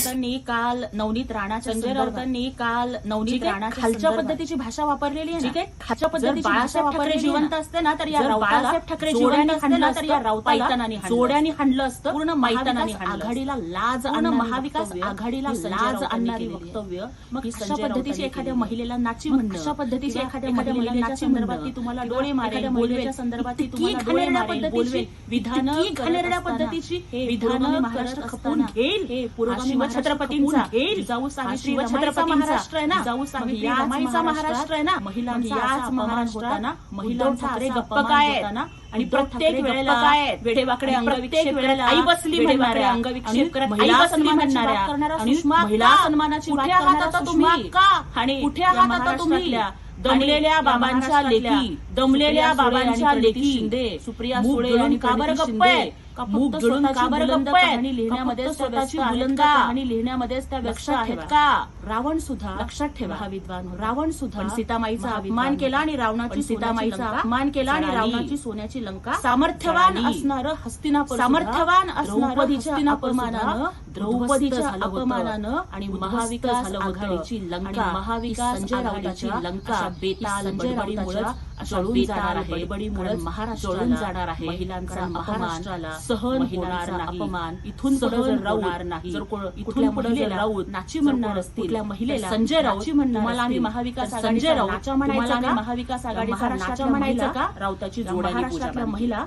राऊतांनी काल नवनीत राणाच्या संजय राऊतांनी काल नवनीत? राणाच्या खालच्या पद्धतीची भाषा वापरलेली आहे ठीक आहे? खालच्या पद्धतीची भाषा वापरलेली जिवंत. असते ना तर या बाळासाहेब ठाकरे जोड्याने हाणलं ना तर या राऊताला जोड्याने हाणलं असतं पूर्ण असतं. आघाडीला लाज आणणारी महाविकास आघाडीला लाज आणणारी. वक्तव्य मग अशा पद्धतीची एखाद्या. महिलेला नाची म्हणणं अशा पद्धतीची एखाद्या महिलेच्या नाची संदर्भात ती तुम्हाला डोळे मारेल महिलेच्या संदर्भात ती तुम्हाला डोळे मारेल, बोलवेल. विधानं घाणेरड्या पद्धतीची विधानं महाराष्ट्र खपून घेईल हा पुरोगामी जिजाऊ हा सावित्री महाराष्ट्र आहे ना. सावित्री रमाईचा महाराष्ट्र आहे ना. महिलांचा याच होताना असा गप्प काय? होताना. आणि प्रत्येक वेळेला काय? वेडेवाकडे अंगविक्षेप वेळेला आई बसली अंगविक्षेप करत महिला करणाऱ्या आणि महिला सन्मानाची कुठे आहात तुम्ही? अक्का, आणि कुठे आहात आता तुम्ही? दमलेल्या बाबांच्या लेखी दमलेल्या बाबांच्या लेखी शिंदे, सुप्रिया सुळे आणि का बरं प्रणिती गप्प? का मूग फक्त का स्वतःची बुलंद? कहाणी लिहिण्यामध्ये का फक्त स्वतःची स्वतःची बुलंद बुलंद कहाणी लिहिण्यामध्येच त्या व्यक्त लक्षात आहेत ठेवा. का रावण सुद्धा लक्षात ठेवा. महाविद्वान रावण सुद्धा पण सीतामाईचा महाविद्वान अपमान केला आणि रावणाची पण सीतामाईचा अपमान केला आणि जळाली. रावणाची सोन्याची लंका सामर्थ्यवान जळाली. असणारं हस्तिनापूर सामर्थ्यवान सुद्धा असणारं द्रौपदीच्या हस्तिनापूर अपमानानं द्रौपदीच्या उद्ध्वस्त झालं होतं. अपमानानं आणि उद्ध्वस्त महाविकास झालं होतं. आघाडीची लंका आणि महाविकास ही संजय आघाडीची राऊताच्या लंका अशा बेताल ही संजय बडबडीमुळेच राऊताच्या अशा जळून बेताल जाणार आहे. बडबडीमुळेच महाराष्ट्राला जळून जाणार आहे. महिलांचा कारण अपमान महाराष्ट्राला सहन होणार. अपमान इथून सहन जर राऊत होणार नाही. जर कोण- इथून पुढे राऊत नाची म्हणणार असतील, कुठल्या महिलेला संजय राऊत म्हणणार तुम्हाला आम्ही महाविकास संजय राऊत म्हणायचा? महाविकास महाराष्ट्रातल्या नाचा म्हणायचा का राऊताची महाराष्ट्रातल्या बांधली. महिला